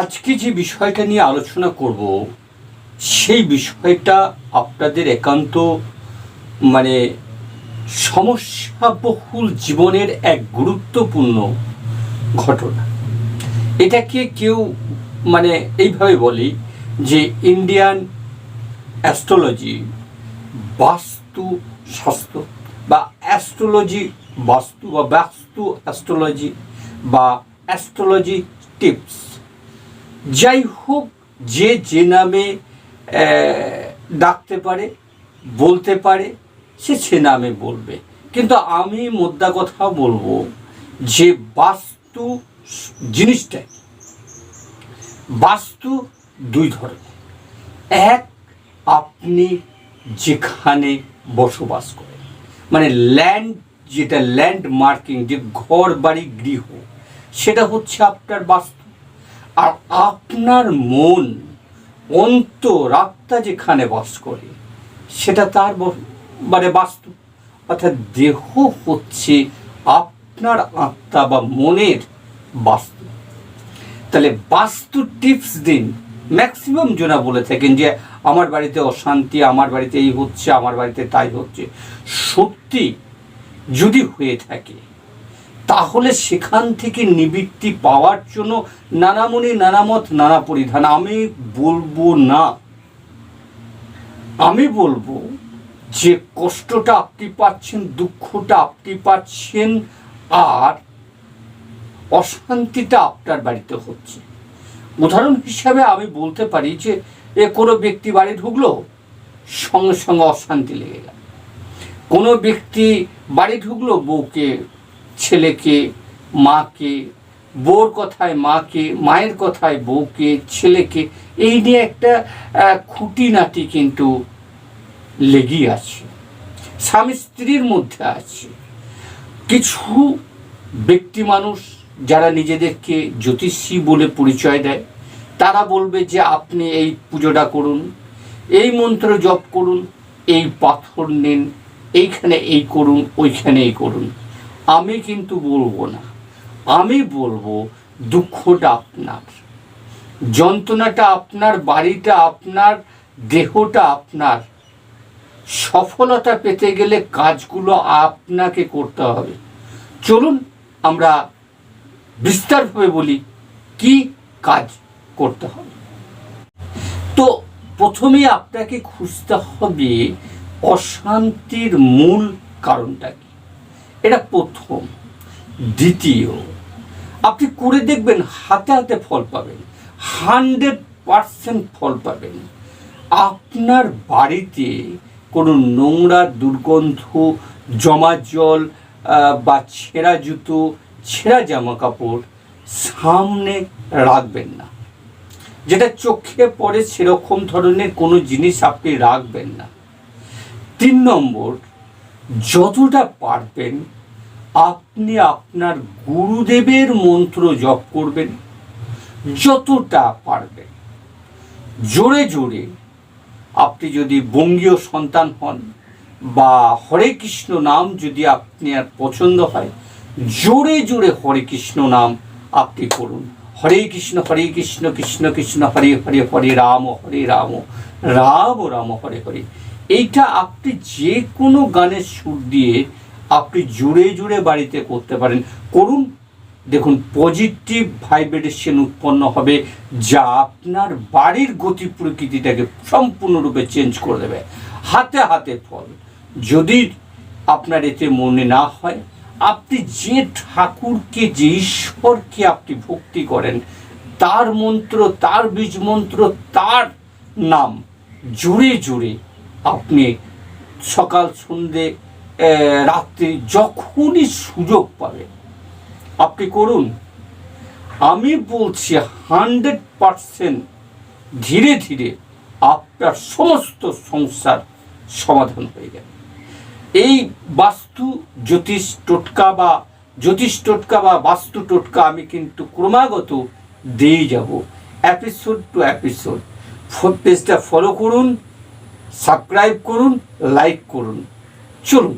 আজকে যে বিষয়টা নিয়ে আলোচনা করব, সেই বিষয়টা আপনাদের একান্ত মানে সমস্যাবহুল জীবনের এক গুরুত্বপূর্ণ ঘটনা। এটাকে কেউ মানে এইভাবে বলি যে ইন্ডিয়ান অ্যাস্ট্রোলজি বাস্তু শাস্ত্র বা অ্যাস্ট্রোলজি বাস্তু বা বাস্তু অ্যাস্ট্রোলজি বা অ্যাস্ট্রোলজি টিপস। যাই হোক যে যে নামে ডাকতে পারে, বলতে পারে, সে সে নামে বলবে। কিন্তু আমি মোদ্দা কথা বলব যে বাস্তু জিনিসটা বাস্তু দুই ধরনের। এক, আপনি যেখানে বসবাস করেন। মানে ল্যান্ড, যেটা ল্যান্ড মার্কিং যে ঘর বাড়ি গৃহ, সেটা হচ্ছে আপনার বাস্তু আর আপনার মন অন্তর আত্মা যেখানে বাস করে, সেটা তার মানে বাস্তু। অর্থাৎ দেহ হচ্ছে আপনার আত্মা বা মনের বাস্তু। তাহলে বাস্তু টিপস দিন। ম্যাক্সিমাম জনা বলে থাকেন যে, আমার বাড়িতে অশান্তি, আমার বাড়িতে এই হচ্ছে, আমার বাড়িতে তাই হচ্ছে। সত্যি যদি হয়ে থাকে তাহলে সেখান থেকে নিবৃত্তি পাওয়ার জন্য নানামণি নানামত নানা পরিধান। আমি বলব না। আমি বলব যে কষ্টটা আপনি পাচ্ছেন, দুঃখটা আপনি পাচ্ছেন, আর অশান্তিটা আপনার বাড়িতে হচ্ছে। উদাহরণ হিসাবে আমি বলতে পারি যে এ কোনো ব্যক্তি বাড়ি ঢুকলো, সঙ্গে সঙ্গে অশান্তি লেগে গেল। কোনো ব্যক্তি বাড়ি ঢুকলো, বউকে ছেলেকে, মাকে, বউর কথায় মাকে, মায়ের কথায় বউকে, ছেলেকে, এই নিয়ে একটা খুঁটিনাটি কিন্তু লেগেই আছে। স্বামী স্ত্রীর মধ্যে আছে। কিছু ব্যক্তি মানুষ যারা নিজেদেরকে জ্যোতিষী বলে পরিচয় দেয়, তারা বলবে যে আপনি এই পুজোটা করুন, এই মন্ত্র জপ করুন, এই পাথর নিন, এইখানে এই করুন ওইখানে এই করুন। আমি কিন্তু বলব না। আমি বলব দুঃখটা আপনার। যন্ত্রণাটা আপনার, বাড়িটা আপনার, দেহটা আপনার। সফলতা পেতে গেলে কাজগুলো আপনাকে করতে হবে। চলুন আমরা বিস্তারভাবে বলি কি কাজ করতে হবে। তো প্রথমে আপনাকে খুঁজতে হবে অশান্তির মূল কারণটা কি? এটা প্রথম। দ্বিতীয়, আপনি করে দেখবেন হাতে হাতে ফল পাবেন। হান্ড্রেড পারসেন্ট ফল পাবেন। আপনার বাড়িতে কোনো নোংরা দুর্গন্ধ, জমা জল বা ছেঁড়া জুতো, ছেঁড়া জামা কাপড় সামনে রাখবেন না। যেটা চোখে পড়ে সেরকম ধরনের কোনো জিনিস আপনি রাখবেন না। তিন নম্বর যতটা পারবেন, আপনি আপনার গুরুদেবের মন্ত্র জপ করবেন, যতটা পারবেন। জোরে জোরে আপনি যদি বঙ্গীয় সন্তান হন বা হরে কৃষ্ণ নাম যদি আপনি আর পছন্দ হয়, জোরে জোরে হরে কৃষ্ণ নাম আপনি করুন। হরে কৃষ্ণ হরে কৃষ্ণ কৃষ্ণ কৃষ্ণ, হরে হরে হরে রাম হরে রাম রাম রাম, হরে হরে। এইটা আপনি যে কোনো গানের সুর দিয়ে আপনি জুড়ে জুড়ে বাড়িতে করতে পারেন। করুন, দেখুন পজিটিভ ভাইব্রেশন উৎপন্ন হবে, যা আপনার বাড়ির গতি প্রকৃতিটাকে সম্পূর্ণরূপে চেঞ্জ করে দেবে। হাতে হাতে ফল। যদি আপনার এতে মনে না হয় আপনি যে ঠাকুরকে, যে ঈশ্বরকে আপনি ভক্তি করেন, তার মন্ত্র, তার বীজ মন্ত্র, তার নাম জুড়ে জুড়ে আপনি সকাল, সন্ধে রাত্রি যখনই সুযোগ পাবেন, আপনি করুন। আমি বলছি হান্ড্রেড পারসেন্ট ধীরে ধীরে আপনার সমস্ত সমস্যার সমাধান হয়ে যাবে। এই বাস্তু জ্যোতিষ টোটকা বা জ্যোতিষ টোটকা বা বাস্তু টোটকা আমি কিন্তু ক্রমাগত দিয়ে যাব। এপিসোড টু এপিসোড পেজটা ফলো করুন সাবস্ক্রাইব করুন লাইক করুন। চলুন।